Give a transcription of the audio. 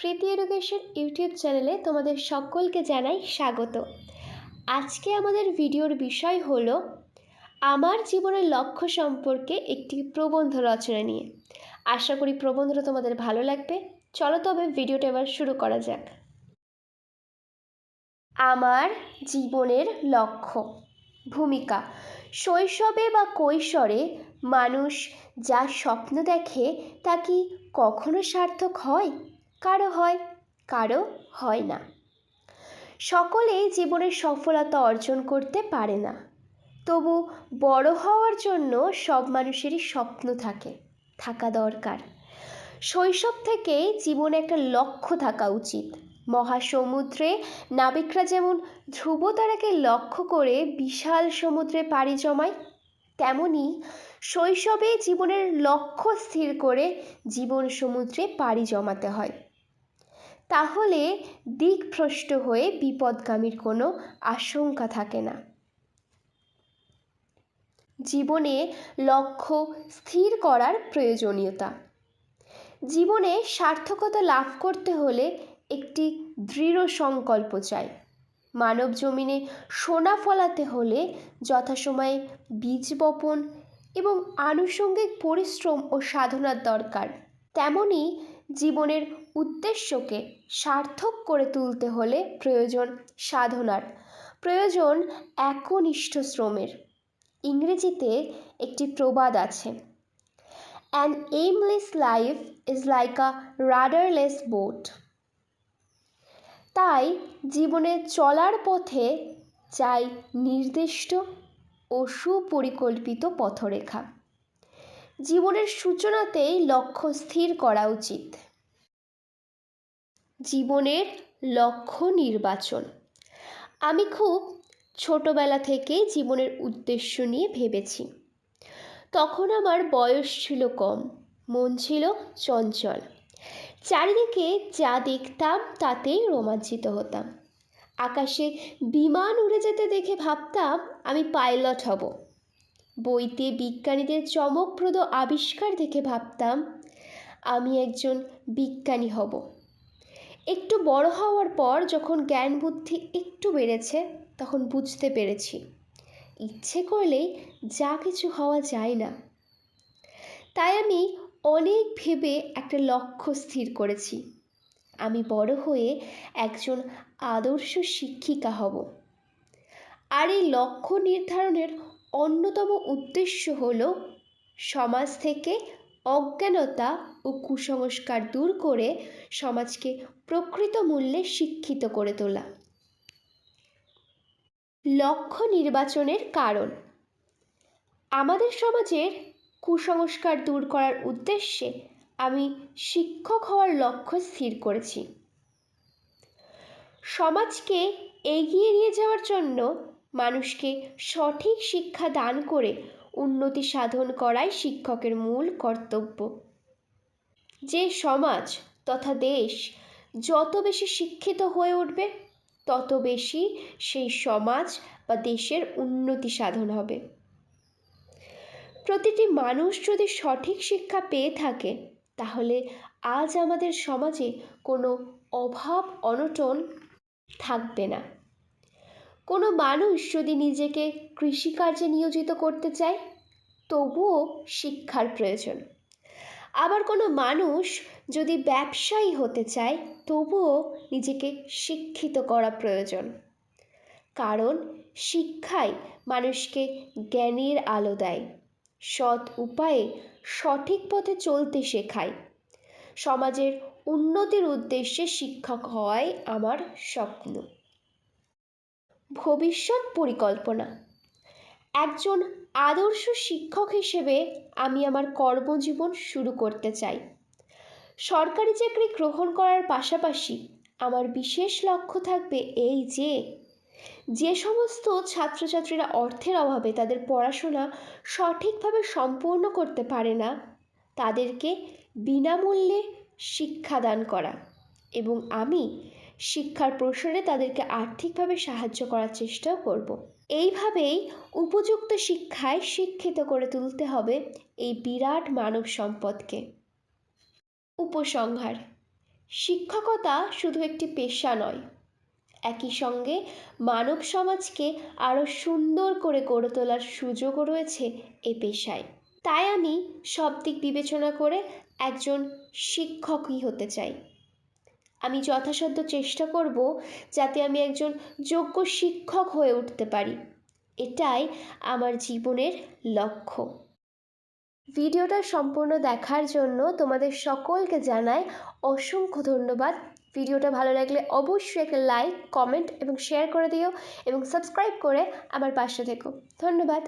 প্রীতি education YouTube চ্যানেলে তোমাদের সকলকে জানাই স্বাগত। আজকে আমাদের ভিডিওর বিষয় হল, আমার জীবনের লক্ষ্য সম্পর্কে একটি প্রবন্ধ রচনা নিয়ে। আশা করি প্রবন্ধটা তোমাদের ভালো লাগবে। চলো তবে ভিডিওটা এবার শুরু করা যাক। আমার জীবনের লক্ষ্য, ভূমিকা, শৈশবে বা কৈশোরে মানুষ যা স্বপ্ন দেখে তা কি কখনো সার্থক হয়? কারও হয় কারও হয় না। সকলেই জীবনের সফলতা অর্জন করতে পারে না। তবু বড় হওয়ার জন্য সব মানুষেরই স্বপ্ন থাকে, থাকা দরকার। শৈশব থেকে জীবনে একটা লক্ষ্য থাকা উচিত। মহাসমুদ্রে নাবিকরা যেমন ধ্রুবতারাকে লক্ষ্য করে বিশাল সমুদ্রে পাড়ি জমায়, তেমনি শৈশবে জীবনের লক্ষ্য স্থির করে জীবন সমুদ্রে পাড়ি জমাতে হয়। তাহলে দিকভ্রষ্ট হয়ে বিপদগামীর কোনো আশঙ্কা থাকে না। জীবনে লক্ষ্য স্থির করার প্রয়োজনীয়তা। জীবনে সার্থকতা লাভ করতে হলে একটি দৃঢ় সংকল্প চাই। মানব জমিনে সোনা ফলাতে হলে যথাসময়ে বীজ বপন এবং আনুষঙ্গিক পরিশ্রম ও সাধনার দরকার। তেমনি জীবনের উদ্দেশ্যকে সার্থক করে তুলতে হলে প্রয়োজন সাধনার। প্রয়োজন একনিষ্ঠ শ্রমের। ইংরেজিতে একটি প্রবাদ আছে an aimless life is like a rudderless boat তাই জীবনে চলার পথে চাই নির্দিষ্ট ও সুপরিকল্পিত পথরেখা। জীবনের সূচনাতেই লক্ষ্য স্থির করা উচিত। জীবনের লক্ষ্য নির্বাচন। আমি খুব ছোটবেলা থেকে জীবনের উদ্দেশ্য নিয়ে ভেবেছি। তখন আমার বয়স ছিল কম, মন ছিল চঞ্চল। চারিদিকে যা দেখতাম তাতেই রোমাঞ্চিত হতাম। আকাশে বিমান উড়ে যেতে দেখে ভাবতাম আমি পাইলট হব। বইতে বিজ্ঞানীদের চমকপ্রদ আবিষ্কার দেখে ভাবতাম, আমি একজন বিজ্ঞানী হব। একটু বড় হওয়ার পর যখন জ্ঞান বুদ্ধি একটু বেড়েছে, তখন বুঝতে পেরেছি, ইচ্ছে করলেই যা কিছু হওয়া যায় না। তাই আমি অনেক ভেবে একটা লক্ষ্য স্থির করেছি। আমি বড় হয়ে একজন আদর্শ শিক্ষিকা হব। আর এই লক্ষ্য নির্ধারণের অন্যতম উদ্দেশ্য হল সমাজ থেকে অজ্ঞানতা ও কুসংস্কার দূর করে সমাজকে প্রকৃত মূল্যে শিক্ষিত করে তোলা। লক্ষ্য নির্বাচনের কারণ। আমাদের সমাজের কুসংস্কার দূর করার উদ্দেশ্যে আমি শিক্ষক হওয়ার লক্ষ্য স্থির করেছি। সমাজকে এগিয়ে নিয়ে যাওয়ার জন্য মানুষকে সঠিক শিক্ষা দান করে উন্নতি সাধন করাই শিক্ষকের মূল কর্তব্য। যে সমাজ তথা দেশ যত বেশি শিক্ষিত হয়ে উঠবে, তত বেশি সেই সমাজ বা দেশের উন্নতি সাধন হবে। প্রতিটি মানুষ যদি সঠিক শিক্ষা পেয়ে থাকে, তাহলে আজ আমাদের সমাজে কোনো অভাব, অনটন থাকবে না। কোনো মানুষ যদি নিজেকে কৃষিকার্যে নিয়োজিত করতে চায়, তবুও শিক্ষার প্রয়োজন। আবার কোনো মানুষ যদি ব্যবসায়ী হতে চায়, তবুও নিজেকে শিক্ষিত করা প্রয়োজন। কারণ শিক্ষাই মানুষকে জ্ঞানের আলো দেয়, সৎ উপায়ে সঠিক পথে চলতে শেখায়। সমাজের উন্নতির উদ্দেশ্যে শিক্ষক হওয়াই আমার স্বপ্ন। ভবিষ্যৎ পরিকল্পনা। একজন আদর্শ শিক্ষক হিসেবে আমি আমার কর্মজীবন শুরু করতে চাই। সরকারি চাকরি গ্রহণ করার পাশাপাশি আমার বিশেষ লক্ষ্য থাকবে এই যে যে সমস্ত ছাত্রছাত্রীরা অর্থের অভাবে তাদের পড়াশোনা সঠিকভাবে সম্পূর্ণ করতে পারে না, তাদেরকে বিনামূল্যে শিক্ষাদান করা। এবং আমি শিক্ষার প্রসারে তাদেরকে আর্থিকভাবে সাহায্য করার চেষ্টাও করব। এইভাবেই উপযুক্ত শিক্ষায় শিক্ষিত করে তুলতে হবে এই বিরাট মানব সম্পদকে। উপসংহার, শিক্ষকতা শুধু একটি পেশা নয়, একই সঙ্গে মানব সমাজকে আরও সুন্দর করে গড়ে তোলার সুযোগও রয়েছে এ পেশায়। তাই আমি সব দিক বিবেচনা করে একজন শিক্ষকই হতে চাই। আমি যথাসাধ্য চেষ্টা করব যাতে আমি একজন যোগ্য শিক্ষক হয়ে উঠতে পারি। এটাই আমার জীবনের লক্ষ্য। ভিডিওটা সম্পূর্ণ দেখার জন্য তোমাদের সকলকে জানাই অসংখ্য ধন্যবাদ। ভিডিওটা ভালো লাগলে অবশ্যই একটা লাইক, কমেন্ট এবং শেয়ার করে দিও এবং সাবস্ক্রাইব করে আমার পাশে থেকো। ধন্যবাদ।